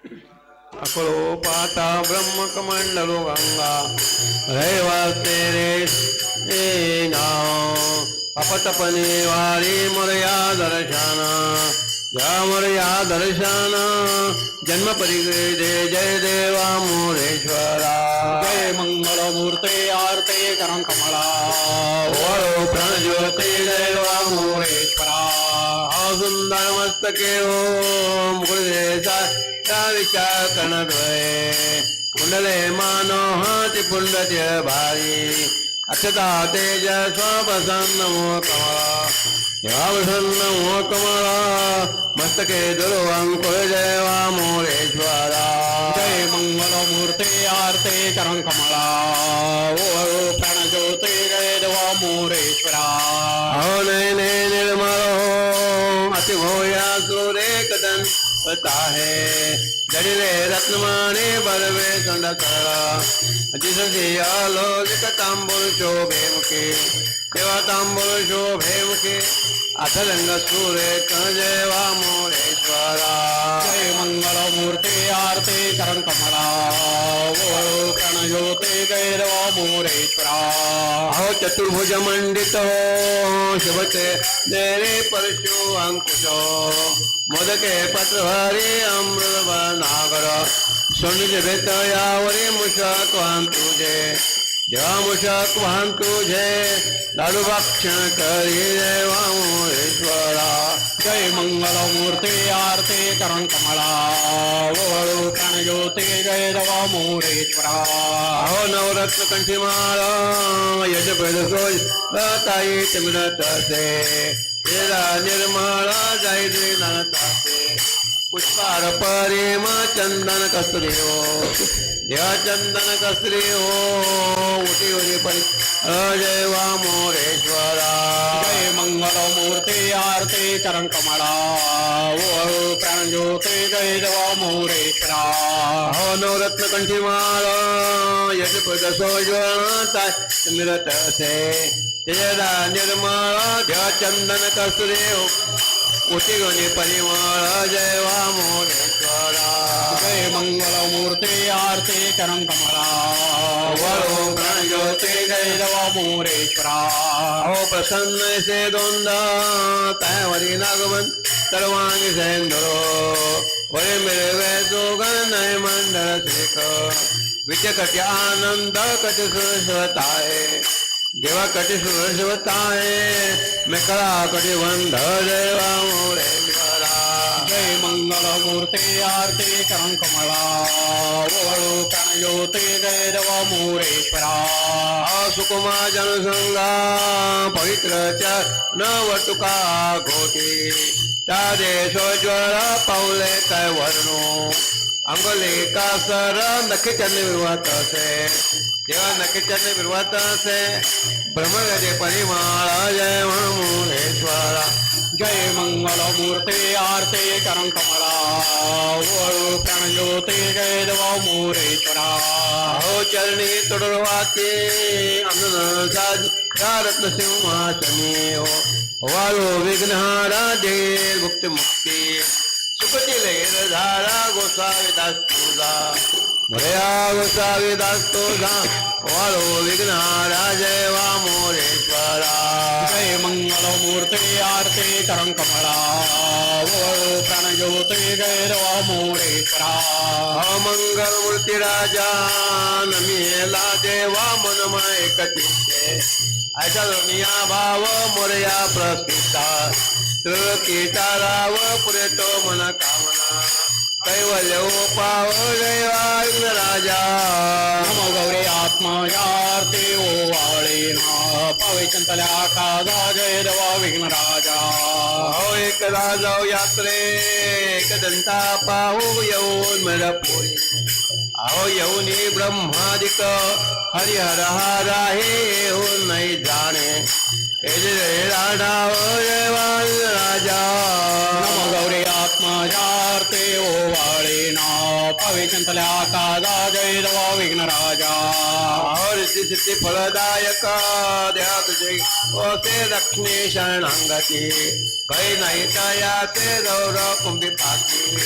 अकलोपात ब्रह्मकमण्डलो गङ्गा रैवास्ते रे अपतपने वारी मुरया दर्शन। या मुरया दर्शन। जन्म परिगृहे जय देवा मोरेश्वरा। जय मंगल मूर्ते आरते करण कमला। वरो प्रणज्योति देवा मोरेश्वरा। सुंदर मस्तके हो ता विचार कणद्वये कुंडले मानोहाति पुण्डत्य भारी। अक्षता तेज स्वापसन्नमो कमला। देवावसन्नमो कमला। मस्तके दुर्वाङ्कुल जय जय मङ्गलमूर्ते आर्ते करं कमला। ओ प्रणज्योतिर्जय देवामोरेश्वरा ओ नयने निर्म पता है। जड़िले में कंड तड़ा जिससे आलोक तांबुल चोबे मुखे देवा तांबुल शोभे मुखे अथरंग सूरे कण जय मूर्ते आरते करण कमला ओ प्रण ज्योति जय मोरेश्वरा। अहो चतुर्भुज मंडित शुभते देरे परशु अंकुशो। मोदके पत्र हरे अमृत नागर सुनिज भेत यावरे मुषक वाहन तुझे जेव्हा मुषक वाहन तुझे दारू भक्षण करी देवा जय मंगल मूर्ते आरते, करण कमला ओ प्रण ज्योति जय देवा मोरेश्वरा अहो नवरत्न कंठीमाळ यज प्रदोष ताई तिमिरत से तेरा निर्मळा जाई ननतासे पुष्पार परे परिम चंदन कस्तुरी हो देवा चंदन कस्तुरी हो उठी उठी परी जय वा मोरेश्वरा। जय मंगल मूर्ति आरते चरण कमला। ओ प्राण ज्योति जय देवा मोरेश्वरा। अहो नवरत्न कंठीमाळ यज प्रदोष मिळत असे तेरा निर्मळ देवा चंदन कस्तुरी हो उठी गुणी परिमळ जय वा मोरेश्वरा। जय मंगल मूर्ते आरते करण कमला। ओ प्राण ज्योति जय देवा मोरेश्वरा। प्रसन्न से दोंदा तैवरी नागवन सर्वांगी सेंदरो। वरे मिळवे जोगन नय मंडळ श्रेक विचकटी आनंद कट सुरस्वताय जेव्हा कटी सुरस्वताय मेकळा कटी बंध देवा मोरेश्वरा जय मंगल मूर्ते आरते करण कमला। प्राण ज्योति जय देवा मोरेश्वरा सुकुमा जनसंगा पवित्र च न वटुका घोटी त्या देशोज्वळ पावले काय अंगोली कासर नखिचन विरवत असे तेव्हा नखिचन विरवत असे ब्रह्मगजे परिमाळ जय मुरेश्वरा जय मंगल मूर्ते आरते करण कमला। ओ प्राण ज्योति जय देवा मोरेश्वरा। अहो चरणी तुडवाचे अन्न साज रत्न सिंहासनी हो वाळो विघ्नहारा दे मुक्ती। मुक्ती सुखती गोसावी दास तुझा भया गोसावी दास तुझा वाळो विघ्नहारा जय वा मोरेश्वरा जय मंगल मूर्ते आरते करण कमला ओ प्राण ज्योति मोरेश्वरा मंगल मूर्ती राजा नमिला देवा मनमय कचिते अशा भाव मोरया प्रस्थिता राव पुरेतो मन कामना कैवल्य पाव जय राजा नमो गौरी आत्मयार्ते ओ वाळेना पावे चंतल्या काजा जय देवा विघ्न राजा हो एक राजा यात्रे एक दंता पाहू येऊन मिळपोरी अहो येऊनी ब्रह्मादिक हरिहर हारा हे येऊन नाही जाणे हे राजा नमो गौरी आत्मयार्ते ओ वाळेना पावे चंतल्या कादा जय दवा विघ्न राजा। और सिद्धि फलदायक द्या तुझे ओसे दक्षिणे शरणंगति। कई नहीं तया ते गौर कुंभ पाती।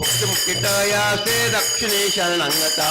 मुक्ति मुक्ति तया ते दक्षिणे शरणांगता।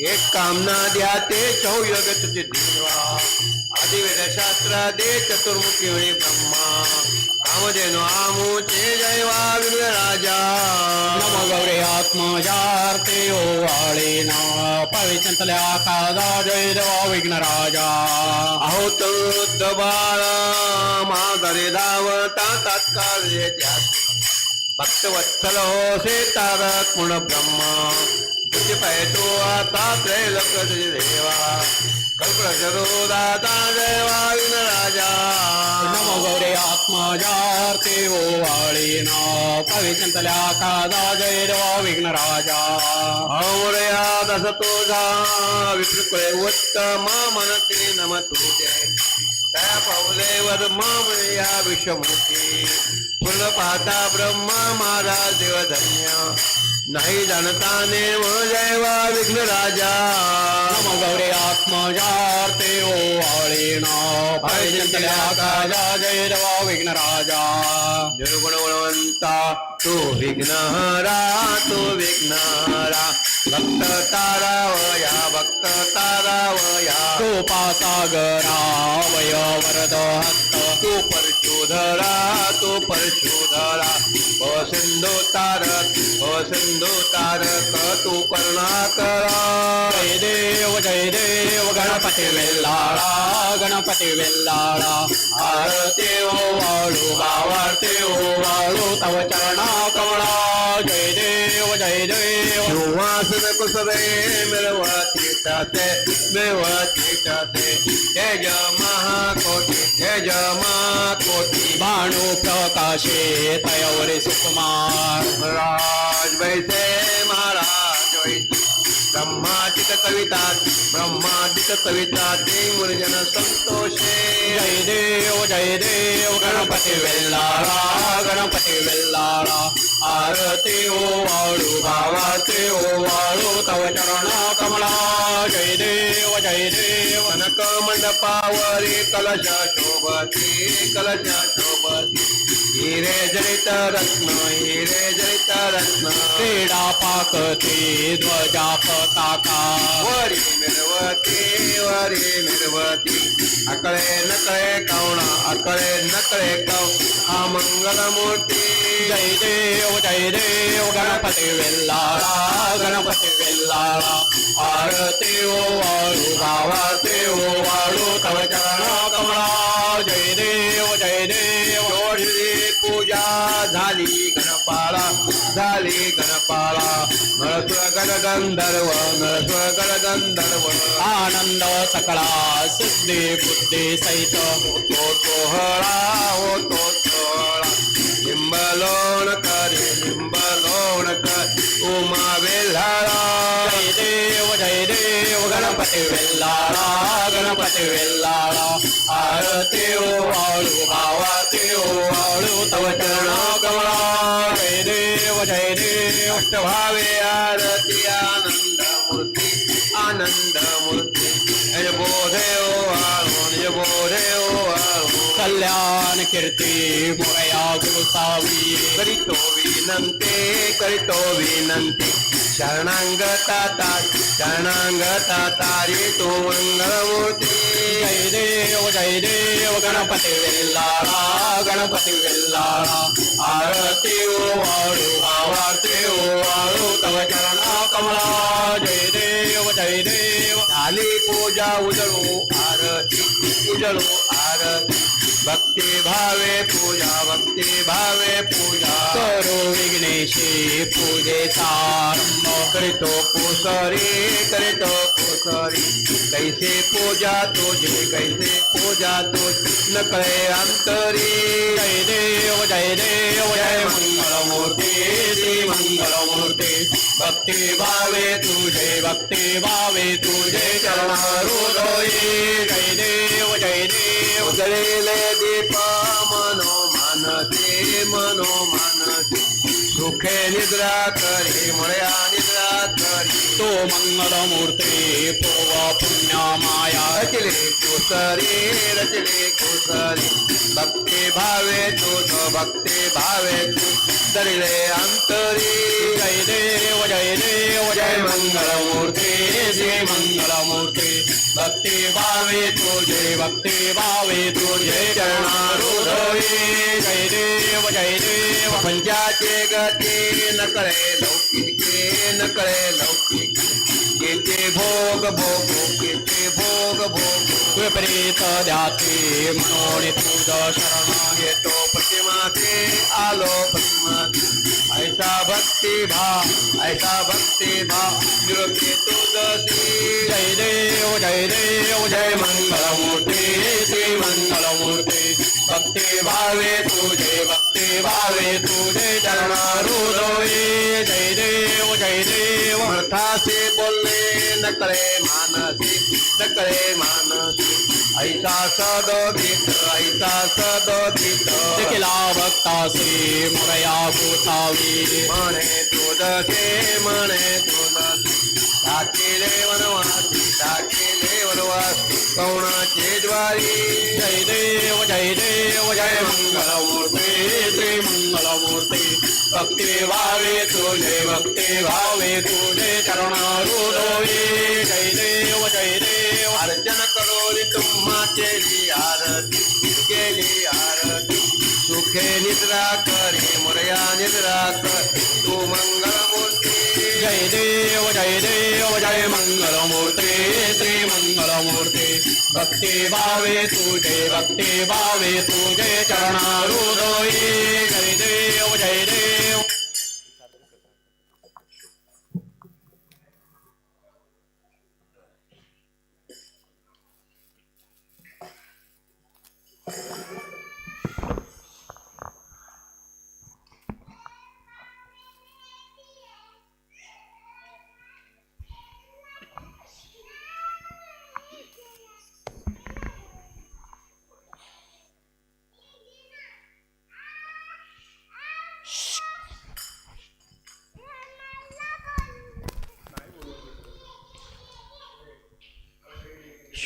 एक कामना द्या ते चौयगत देवा. आदिवेदशास्त्र दे चतुर्मुखी वे ब्रह्मा. कामधेनु आमूचे जैवा राजा. नम गौरे आत्मजार्ते ओ वाळे ना पविचंतल्या कादा जय देवा विघ्न राजा. आहोत बाळा माघरे धावता तात्काळ भक्तवत्सल हो से तारक गुण ब्रह्मा. तुझे पैतो आता त्रैलोक तुझे देवा। कल्पजरो दाता देवा राजा। नमो गौरे आत्मजार्थे ओवाळेना पावे चंतल्या कादा जय देवा विघ्नराजा अमोरया दस तुझा विष्णुकुळे उत्तम मनते नम तुझे। त्या पावले वर मामया विश्वमुखी। पूर्ण पाहता ब्रह्मा महाराज देवधन्य नाही जाणता नेम जय वा विघ्न राजा। नमो गौरे पावे चंतल्या कादा जय देवा विघ्नराजा निर्गुण गुणवंता तो विघ्नहरा तो विघ्नहरा भक्त तारावया भक्त तारावया कृपा सागरा वय वरद हस्त। तो परशोधरा तो परशोधरा। सिंधु तारक सिंधु तारक तू करुणाकरा जय देव जय देव। गणपती वेल्लाळा गणपती वेल्लाळा आरते ओ वाळू भावार्ते ओ वाळू तव चरणा कमळा जय देव जय देव सुवासन कुसरे मिळवती ताते मिळवती ताते तेज महाकोटी तेज महाकोटी भाणू प्रकाशे तयवरे सुकुमार महाराज वैसे महाराज ब्रह्मादिक कविता ब्रह्मादिक कविता ते मुरजन संतोषे. जय देव जय देव गणपती वेल्लाळा गणपती वेल्लाळा आरती ओ वाळू भावार्ते ओ वाळू तव चरण कमळा जय देव जय देव. कनक मंडपावरी कलश शोभती कलश शोभती. हिरे जनित रत्न हिरे जनित रत्न। क्रीडा पाकते ध्वजा पताका। Worry मिरवती worry मिरवती। अकळे नकळे कवणा अकळे नकळे कव हा मंगल मूर्ती। जय देव जय देव गणपती वेल्लाळा गणपती वेल्लाळा आरती ओ वाळू గంధర్వ నరస్వకర గంధర్వ ఆనంద సకల సిద్ధి బుద్ధి సైత ఓహళ ఓహళ బింబలోన కరి ఉమా వెళ్ళారా జయ దేవ జయ దేవ గణపతి వెళ్ళారా గణపతి వెళ్ళాలా देव अष्टभावे आरती आनंद मूर्ति आनंद मूर्ति निज बोधे ओ वाळू निज बोधे ओ कल्याण कीर्ति मोरया गुरु सावी करीतो विनंते करितो विनंती శరణాంగత శరణాంగత తారే తో మంగళమూర్తి జయ దేవ జయ దేవ గణపతి వెళ్ళారా గణపతి వెళ్ళారా ఆరతి ఓ వాడు ఆవార్తి ఓ వాడు తవ చరణ కమలా జయ దేవ జయ దేవ ధాలి పూజ ఉదరు ఆరతి ఉజరు आरती भक्ती भावे पूजा भक्ति भावे पूजा। करो विघ्नेशी पूजे आरंभ करीतो पुसरी करीतो पुसरी। कैसे पूजा तुझे कैसे पूजा तुझ। न कळे अंतरी। जय देव जय देव जय मंगल मूर्ति श्री मंगलमूर्ती। भक्ती भावे तुझे भक्ति भावे तुझे। चरणारुदोई जय देव जय देव। उजळेले दीपा मनो मन दे मनो मानसे सुखे निद्रा करी मळ्या निद्रा करी। तो मंगलमूर्ती पूर्व पुण्य माया। रचले कुसरी रचले कुसरी। भक्ति भावे तो भक्ति भावे तू। दरिले अंतरी। जय देव जय देव जय मंगलमूर्ती श्री मंगलमूर्ती। भक्ती भावे तुझे भक्ती भावे तुझे चरणारुदोई जय देव जय देव पंचाचे गती न कळे लौकिके न कळे लौकिके। केते भोग भोग, केते भोग भोग। विपरीत ध्याते मनोनी तुझ शरण येतो प्रतिमासे आलो प्रतिमासे ऐसा भक्ति भाव ऐसा भक्ती भाव निरोगी तुझसी जय देव जय देव, जय मंगलमूर्ती, श्री मंगलमूर्ती। भक्ती भावे तुझे, भक्ति भावे तुझे चरणारुदोई जय देव जय देव। मर्थासे बोलणे न कळे मानसी न कळे मानसी ऐसा सदोदित ऐसा सदोदित देखिला भक्तासी मुरया भूतावी म्हणे तुझसे म्हणे तुझसे टाकेले वनवासी टाकेले वनवासी। कौणाचे ज्वारी? जय देव जय देव जय मंगलमूर्ती श्री मंगलमूर्ती। भक्ती भावे तुझे भक्ति भावे तुझे चरणारुदोई जय देव जय देव। अर्चन करोली तुम्हा केली आरती केली आरती। सुखे निद्रा करे, मुरया निद्रा कर, तू मंगलमूर्ती। जय देव जय देव, जय मंगलमूर्ती, श्री मंगलमूर्ती। भक्ती भावे तुझे, भक्ती भावे तुझे चरणारुदोई जय देव, जय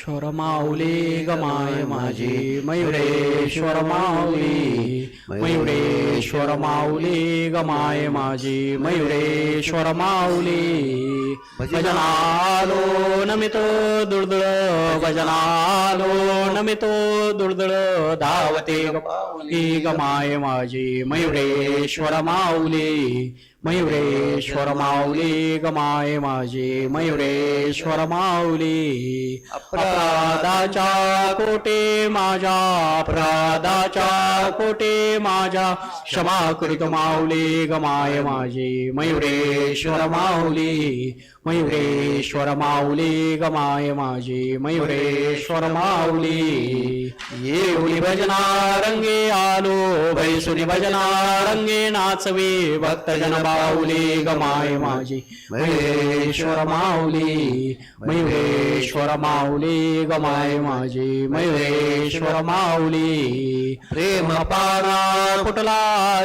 ईश्वर माऊली गमाय माझी मयुरेश्वर माऊली मयुरेश्वर माऊली गमाय माझी मयुरेश्वर माऊली. भजनालो नमितो दुर्दळ भजनालो नमितो दुर्दळ. धावते गमाय माझी मयुरेश्वर माऊली. मयुरेश्वर माऊली गमाय माझी मयुरेश्वर माऊली. अपराधाच्या कोटे माझ्या अपराधाच्या कोटे माझ्या. क्षमा करीत माऊली गमाय माझी मयुरेश्वर माऊली. मयुरेश्वर माऊली गमाय माझी मयुरेश्वर माऊली. येऊली भजना रंगे आलो भैसुनी भजना रंगे नाचवे भक्तजन माऊली गमाय माझी. मयुरेश्वर माऊली मयुरेश्वर माऊली गमाय माझी. मयुरेश्वर माऊली प्रेम पाना फुटला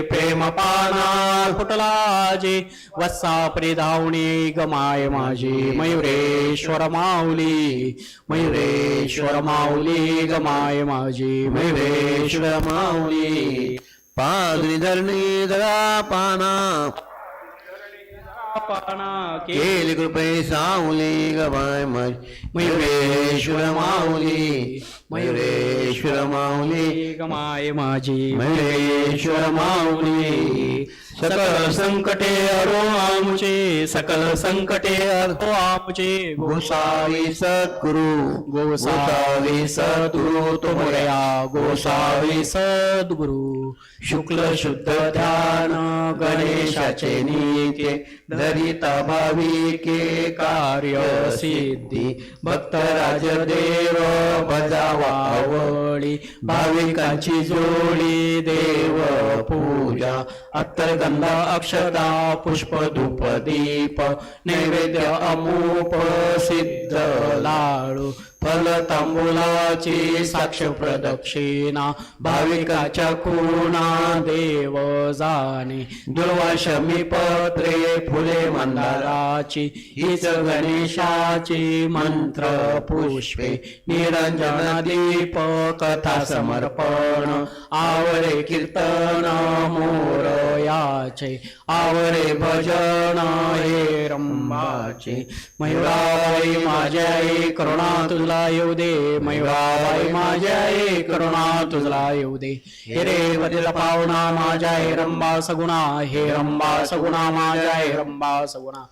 प्रेम पाना फुटला जे वत्सा प्रिधावणी गमाय माझी. मयुरेश्वर माऊली मयुरेश्वर माऊली गमाय माझी. मयुरेश्वर माऊली पादरी धरणी धरा पाना। केली कृपे सावली गबाय माउली मयुरेश्वर माऊली। मयुरेश्वर माऊली। सकल संकटे अरो आमचे सकल संकटे अरो आमचे गोसावी सद्गुरु गोसावी सद्गुरु तुमरया गोसावी सद्गुरु। शुक्ल शुद्ध ध्यान गणेशाचे निके धरिता भाविके कार्य सिद्धी। भक्त राजदेव बजावा आवडी भाविकांची जोडी देव पूजा। अत्तरगंध अक्षता पुष्प धूप दीप नैवेद्य अमूप सिद्ध लाडू. फल तांबुलाची साक्ष प्रदक्षिणा भाविकाच्या कुणा देव जाणे. दुर्वाशमी पत्रे फुले मंदाराची हीच गणेशाची मंत्र पुष्पे निरंजन दीप कथा समर्पण आवरे कीर्तन मोरयाचे. आवरे भजन हे रंबाचे मयुराई माझ्या आई करुणा तुला येऊ दे मयुराबाई माझ्या करुणा तुला येऊ दे हे रे पावना माझ्या रंबा सगुणा हे रंबा सगुणा माझ्या हे रंबा सगुणा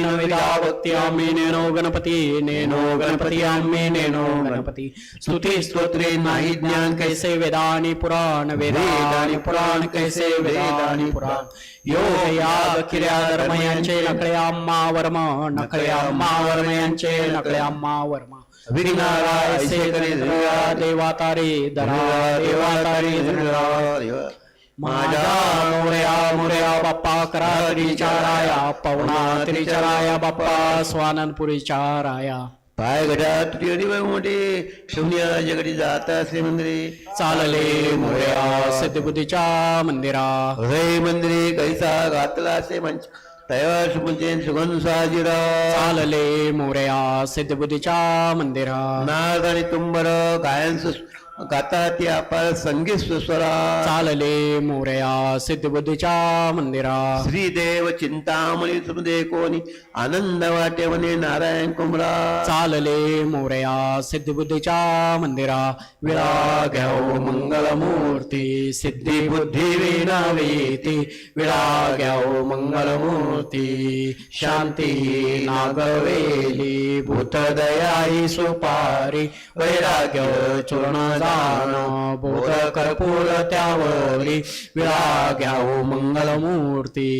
नविदा भक्ती आम्ही नेनो गणपती नेनो गणपती आम्ही नेनो गणपती। स्तुती स्तोत्रे नाही ज्ञान कैसे वेदानी पुराण वेदानी पुराण कैसे वेदानी पुराण। योग याद, क्रिया धर्म यांचे नकळे आम्हा वर्म नकळे आम्हा वर्म यांचे नकळे आम्हा वर्म। से धरा देवा तारे धरा देवा धरा माझ्या मोरया मोरया बाप्पा करा त्रिचाराया पवना त्रिचाराया बाप्पा स्वाननपुरीच्या राया पाय तुझी मोठे शून्य जगडी जात असले मंदिरे चालले मोरया सिद्धबुद्धीच्या मंदिरा। हृदय मंदिरे कैसा घातला असे मंच तयार सुपुंचे सुगंध साजिरा चालले मोरया सिद्धबुद्धीच्या मंदिरा नाद आणि तुंबर गायन सु- गाता ती अपार संगीत सुस्वरा चालले मोरया सिद्धबुद्धीच्या मंदिरा। श्रीदेव चिंतामणी सुमदे कोणी आनंद वाटे म्हणे नारायण कुमरा चालले मोरया सिद्धबुद्धीच्या मंदिरा। विळा घ्याव मंगलमूर्ती सिद्धी बुद्धी विनावेती विळा घ्याव मंगलमूर्ती शांती नागवेली। भूतदयाई सुपारी वैराग्य चूर्ण जाण बोध कर्पूर त्यावरी विळा घ्याव मंगलमूर्ती.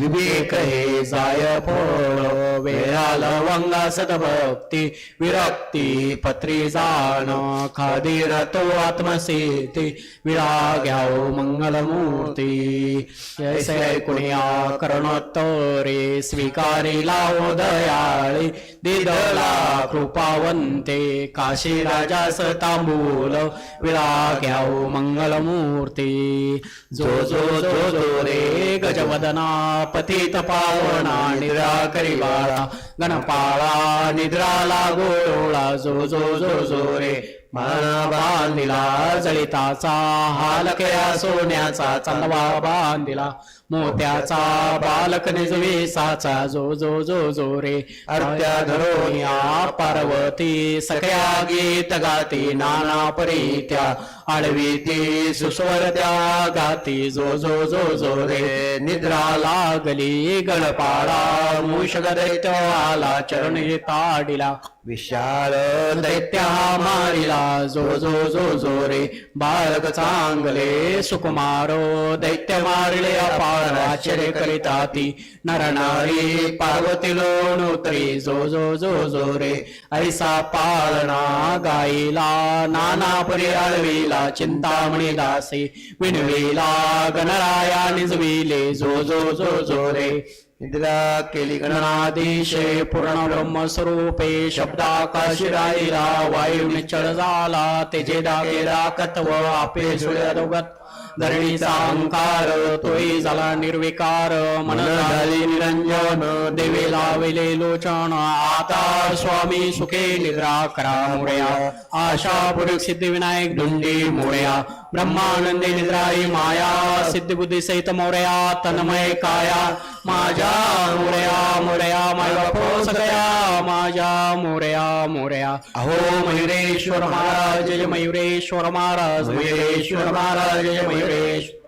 विवेक हे जाय फळ वेळाल वंगा सदभक्ती विरक्ती पत्री जाण खादीर तो आत्मसेती विळा घ्याव मंगलमूर्ती जैसे कुणिया करणोत्तरे स्वीकारी लावो दयाळी दिदला कृपावंते काशी राजास तांबूल विळा घ्याव जो जो जो जो रे गजवदना पतित पावना निराकरी बाळा गणपाळा निद्रा लागोळा जो जो जो जो रे बांधिला जळिताचा हालकया सोन्याचा चांदवा बांधिला. मोत्याचा बालक निजवेसाचा जो जो जो जो रे. अर्ध्या धरोनिया पार्वती सगळ्या गीत गाती नाना परीत्या. आळवी ती सुस्वर त्या गाती जो जो जो जो रे निद्रा लागली गणपाळा मूषक दैत्य आला चरणी ताडिला. विशाल दैत्या मारिला जो जो जो जो रे बाळक चांगले सुकुमारो दैत्य मारले अपार आश्चर्य करिताती नरनारी पार्वती लोणोत्री जो जो जो जो रे ऐसा पाळणा गाईला नाना परी चिंतामणी दासी। विणविला गणराया निजविले जो जो जो जो रे। निद्रा केली गणना गणनादेश पूर्ण ब्रह्मस्वरूपे शब्दाकाशी राहिला वायू निश्चळ झाला तेजे दागे राकत्व आपे सुळ्यादोगत धरणीचा अहंकार तोही झाला निर्विकार. मन झाले निरंजन देवे लाविले लोचन. आता स्वामी सुखे निद्रा करा मोरया. आशा पुरुष सिद्धिविनायक धुंडी मोरया. ब्रह्मानंदी निद्राई माया. सिद्धिबुद्धी सहित मोरया. तन्मय काया. माझ्या मुरया मुरया माय बापो माझ्या मोरया मोरया। अहो मयुरेश्वर महाराज, जय मयुरेश्वर महाराज मयुरेश्वर महाराज, जय मयुरेश्वर।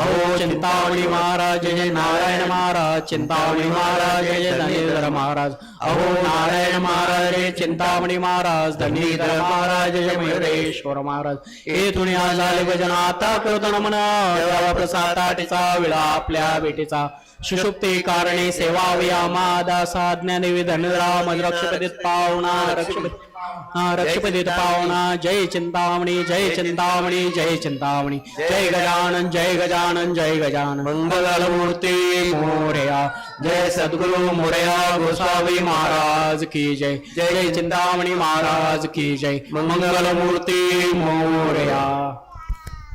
अहो चिंतामणी महाराज जय नारायण महाराज चिंतामणी महाराज जय धनीधर महाराज. अहो नारायण महाराज जय चिंतामणी महाराज धनीधर महाराज जय मयुरेश्वर महाराज. हे तुम्ही आज आले भजन आता करतो नमन देवा प्रसादाटीचा विळा आपल्या बेटीचा सुषुप्ती कारणे सेवा व्यामादा साज्ञा निवेदन राम रक्षपतीत पावना रक्षपती रक्षपतीत पावना जय चिंतामणी जय चिंतामणी जय चिंतामणी जय गजानन जय गजानन जय गजानन मंगल मूर्ती मोरया जय सद्गुरु मोरया गोसावी महाराज की जय जय चिंतामणी महाराज की जय मंगल मूर्ती मोरया